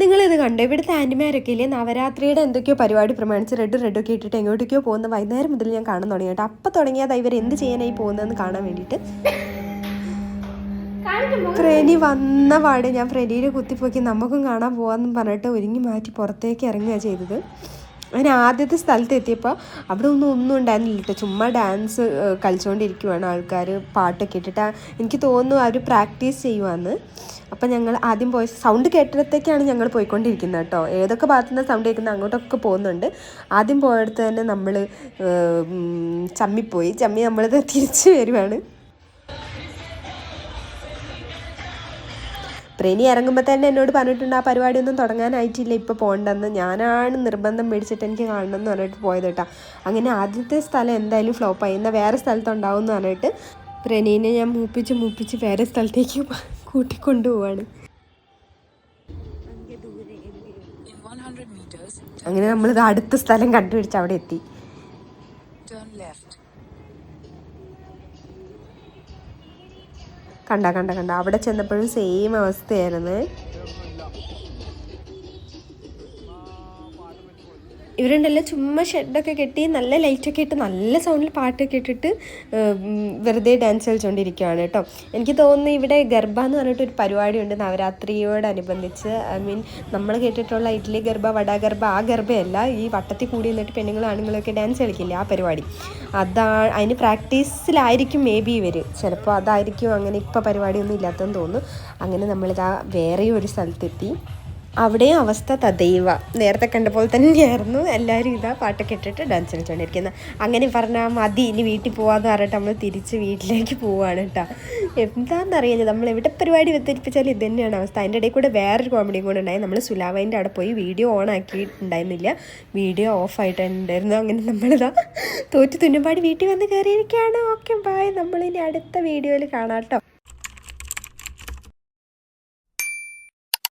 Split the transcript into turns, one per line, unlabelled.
നിങ്ങളിത് കണ്ടോ? ഇവിടുത്തെ ആന്റിമാരൊക്കെ ഇല്ലേ? നവരാത്രിയുടെ എന്തൊക്കെയോ പരിപാടി പ്രമാണിച്ച് റെഡ് റെഡ് ഒക്കെ ഇട്ടിട്ട് എങ്ങോട്ടേക്കോ പോകുന്ന വൈകുന്നേരം മുതൽ ഞാൻ കാണാൻ തുടങ്ങി കേട്ടോ. അപ്പം തുടങ്ങിയതാ ഇവർ എന്ത് ചെയ്യാനായി പോകുന്നതെന്ന് കാണാൻ വേണ്ടിയിട്ട്. ഫ്രെനി വന്ന പാട് ഞാൻ ഫ്രെനിയിൽ കുത്തിപ്പോക്കി നമുക്കും കാണാൻ പോകാമെന്ന് പറഞ്ഞിട്ട് ഒരുങ്ങി മാറ്റി പുറത്തേക്ക് ഇറങ്ങുക ചെയ്തത്. അങ്ങനെ ആദ്യത്തെ സ്ഥലത്ത് എത്തിയപ്പോൾ അവിടെ ഒന്നും ഒന്നും ഉണ്ടായിരുന്നില്ല കേട്ടോ ചുമ്മാ ഡാൻസ് കളിച്ചുകൊണ്ടിരിക്കുവാണ് ആൾക്കാർ പാട്ടൊക്കെ ഇട്ടിട്ട്. എനിക്ക് തോന്നുന്നു അവർ പ്രാക്ടീസ് ചെയ്യുവാന്ന്. അപ്പം ഞങ്ങൾ ആദ്യം പോയ സൗണ്ട് കേട്ടിടത്തേക്കാണ് ഞങ്ങൾ പോയിക്കൊണ്ടിരിക്കുന്നത് കേട്ടോ ഏതൊക്കെ ഭാഗത്തു നിന്ന് സൗണ്ട് കേൾക്കുന്നത് അങ്ങോട്ടൊക്കെ പോകുന്നുണ്ട്. ആദ്യം പോയടുത്ത് തന്നെ നമ്മൾ ചമ്മിപ്പോയി. ചമ്മി നമ്മളിത് തിരിച്ച് വരുവാണ്. പ്രണി ഇറങ്ങുമ്പോൾ തന്നെ എന്നോട് പറഞ്ഞിട്ടുണ്ട് ആ പരിപാടിയൊന്നും തുടങ്ങാനായിട്ടില്ല ഇപ്പോൾ പോകണ്ടെന്ന് ഞാനാണ് നിർബന്ധം മേടിച്ചിട്ട് എനിക്ക് കാണണം എന്ന് പറഞ്ഞിട്ട് പോയത് കേട്ടോ. അങ്ങനെ ആദ്യത്തെ സ്ഥലം എന്തായാലും ഫ്ലോപ്പ് ആയി. എന്നാൽ വേറെ സ്ഥലത്തുണ്ടാവും എന്ന് പറഞ്ഞിട്ട് പ്രണീനെ ഞാൻ മൂപ്പിച്ച് മൂപ്പിച്ച് വേറെ സ്ഥലത്തേക്ക് കൂട്ടിക്കൊണ്ടുപോവാണ്.
In 100 meters,
അങ്ങനെ നമ്മളിത് അടുത്ത സ്ഥലം കണ്ടുപിടിച്ച് അവിടെ എത്തി. കണ്ട കണ്ട കണ്ട. അവിടെ ചെന്നപ്പോഴും സെയിം അവസ്ഥയായിരുന്നു. ഇവരുണ്ടല്ലോ ചുമ്മാ ഷെഡൊക്കെ കെട്ടി നല്ല ലൈറ്റൊക്കെ ഇട്ട് നല്ല സൗണ്ടിൽ പാട്ടൊക്കെ ഇട്ടിട്ട് വെറുതെ ഡാൻസ് കളിച്ചുകൊണ്ടിരിക്കുകയാണ് കേട്ടോ. എനിക്ക് തോന്നുന്നു ഇവിടെ ഗർഭ എന്ന് പറഞ്ഞിട്ട് ഒരു പരിപാടിയുണ്ട് നവരാത്രിയോടനുബന്ധിച്ച്. ഐ മീൻ നമ്മൾ കേട്ടിട്ടുള്ള ഇഡ്ഡലി ഗർഭ വട ഗർഭ ആ ഗർഭയല്ല ഈ വട്ടത്തിൽ കൂടി നിന്നിട്ട് പെണ്ണുങ്ങളും ആണുങ്ങളൊക്കെ ഡാൻസ് കളിക്കില്ലേ ആ പരിപാടി. അതാ അതിന് പ്രാക്ടീസിലായിരിക്കും മേ ബി ഇവർ ചിലപ്പോൾ അതായിരിക്കും അങ്ങനെ ഇപ്പോൾ പരിപാടിയൊന്നും ഇല്ലാത്തതെന്ന് തോന്നുന്നു. അങ്ങനെ നമ്മളിതാ വേറെ ഒരു സ്ഥലത്തെത്തി. അവിടെയും അവസ്ഥ തദൈവ നേരത്തെ കണ്ട പോലെ തന്നെയായിരുന്നു. എല്ലാവരും ഇതാ പാട്ടൊക്കെ ഇട്ടിട്ട് ഡാൻസ് കളിച്ചുകൊണ്ടിരിക്കുന്നത് അങ്ങനെ പറഞ്ഞാൽ മതി ഇനി വീട്ടിൽ പോവാന്ന് പറഞ്ഞിട്ട് നമ്മൾ തിരിച്ച് വീട്ടിലേക്ക് പോവാണ് കേട്ടോ എന്താണെന്നറിയില്ല നമ്മൾ എവിടെ പരിപാടി അവതരിപ്പിച്ചാലും ഇത് തന്നെയാണ് അവസ്ഥ. അതിന്റെ ഇടയിൽ കൂടെ വേറൊരു കോമഡിയും കൂടെ ഉണ്ടായി. നമ്മൾ സുലാവൈന്റെ അവിടെ പോയി വീഡിയോ ഓൺ ആക്കിയിട്ടുണ്ടായിരുന്നില്ല. വീഡിയോ ഓഫ് ആയിട്ടുണ്ടായിരുന്നു. അങ്ങനെ നമ്മളിതാ തോറ്റു തുന്നുപാടി വീട്ടിൽ വന്ന് കയറിയിരിക്കുകയാണ് ഓക്കെ ബായ് നമ്മളിനി അടുത്ത വീഡിയോയിൽ കാണാം കേട്ടോ